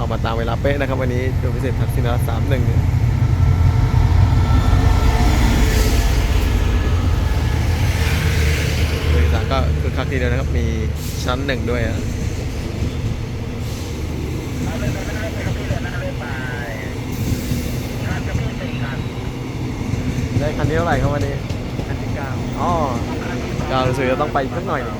เข้ามาตามเวลาเป๊ะนะครับ วันนี้โดยพิเศษทักษิณรัตน์สามหนึ่งโดยสารก็คือคักทีเดียวนะครับ มีชั้นหนึ่งด้วยอะได้คันนี้เท่าไหร่ครับวันนี้คันที่เก้าอ๋อเก้ารู้สึกจะต้องไปอีกสักหน่อยหนึง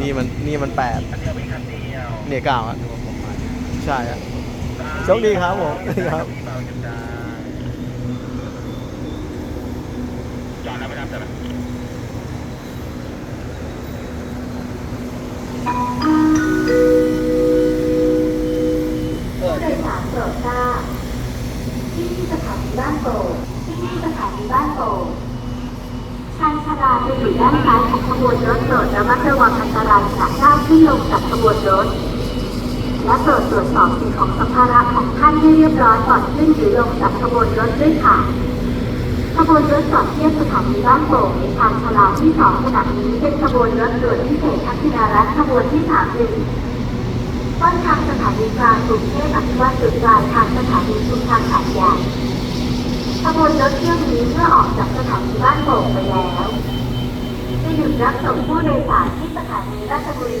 นี่มันนี่มันแปดเนี่ยเก้าอะ ใช่อะโชคดีครับผมครับจอดแล้วไม่ทำแต่ละผู้โดยสารโปรดทราบที่นี่สถานีบ้านโป่งที่นี่สถานีบ้านโป่งชานชาลาจะอยู่ด้านซ้ายของขบวนรถโปรดระมัดระวังอันตรายจากก้าวที่ลงจากขบวนรถ และโปรดตรวจสอบสิ่งของสัมภาระของท่านให้เรียบร้อยก่อนขึ้นหรือลงจากขบวนรถด้วยค่ะ ขบวนรถจอดเทียบสถานีบ้านโป่งในทางชาลาที่สองขณะนี้เป็นขบวนรถด่วนพิเศษทักษิณารัตขบวนที่สามหนึ่งต้นทางสถานีกลางกรุงเทพอภิวัตจุดปลายทางสถานีชุมทางขับใหญ่ขบวนรถเที่ยวนี้เมื่อออกจากสถานีบ้านโป่งไปแล้วจะหยุดรับส่งผู้โดยสารที่สถานีราชบุรี